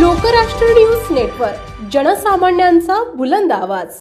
Lokrashtra news network जनसामान्यांचा बुलंद आवाज.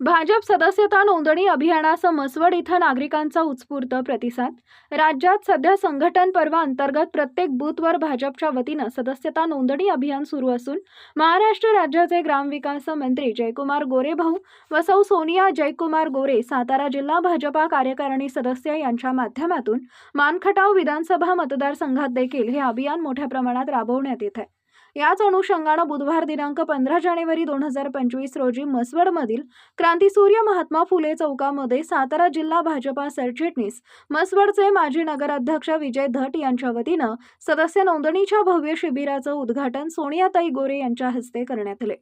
भाजप सदस्यता नोंदणी अभियानासह मसवड इथं नागरिकांचा उत्स्फूर्त प्रतिसाद. राज्यात सध्या संघटन पर्व अंतर्गत प्रत्येक बूथवर भाजपच्या वतीनं सदस्यता नोंदणी अभियान सुरू असून महाराष्ट्र राज्याचे ग्रामविकास मंत्री जयकुमार गोरे भाऊ व सौ सोनिया जयकुमार गोरे सातारा जिल्हा भाजपा कार्यकारिणी सदस्य यांच्या माध्यमातून मानखटाव विधानसभा मतदारसंघात देखील हे अभियान मोठ्या प्रमाणात राबवण्यात येत आहे. याच अनुषंगानं बुधवार दिनांक पंधरा जानेवारी दोन हजार पंचवीस रोजी मसवडमधील क्रांतीसूर्य महात्मा फुले चौकामध्ये सातारा जिल्हा भाजपा सरचिटणीस मसवडचे माजी नगराध्यक्ष विजय धट यांच्या वतीनं सदस्य नोंदणीच्या भव्य शिबिराचं उद्घाटन सोनियाताई गोरे यांच्या हस्ते करण्यात आले.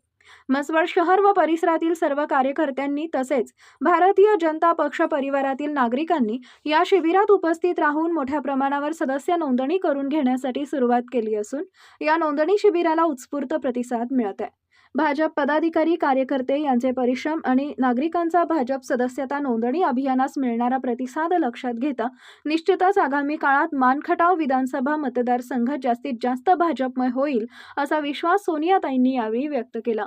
मसवड शहर व परिसरातील सर्व कार्यकर्त्यांनी तसेच भारतीय जनता पक्ष परिवारातील नागरिकांनी या शिबिरात उपस्थित राहून मोठ्या प्रमाणावर सदस्य नोंदणी करून घेण्यासाठी सुरुवात केली असून या नोंदणी शिबिराला उत्स्फूर्त प्रतिसाद मिळत आहे. भाजप पदाधिकारी कार्यकर्ते यांचे परिश्रम आणि नागरिकांचा भाजप सदस्यता नोंदणी अभियानास मिळणारा प्रतिसाद लक्षात घेता निश्चितच आगामी काळात मानखटाव विधानसभा मतदारसंघ जास्तीत जास्त भाजपमय होईल असा विश्वास सोनियाताईंनी यावेळी व्यक्त केला.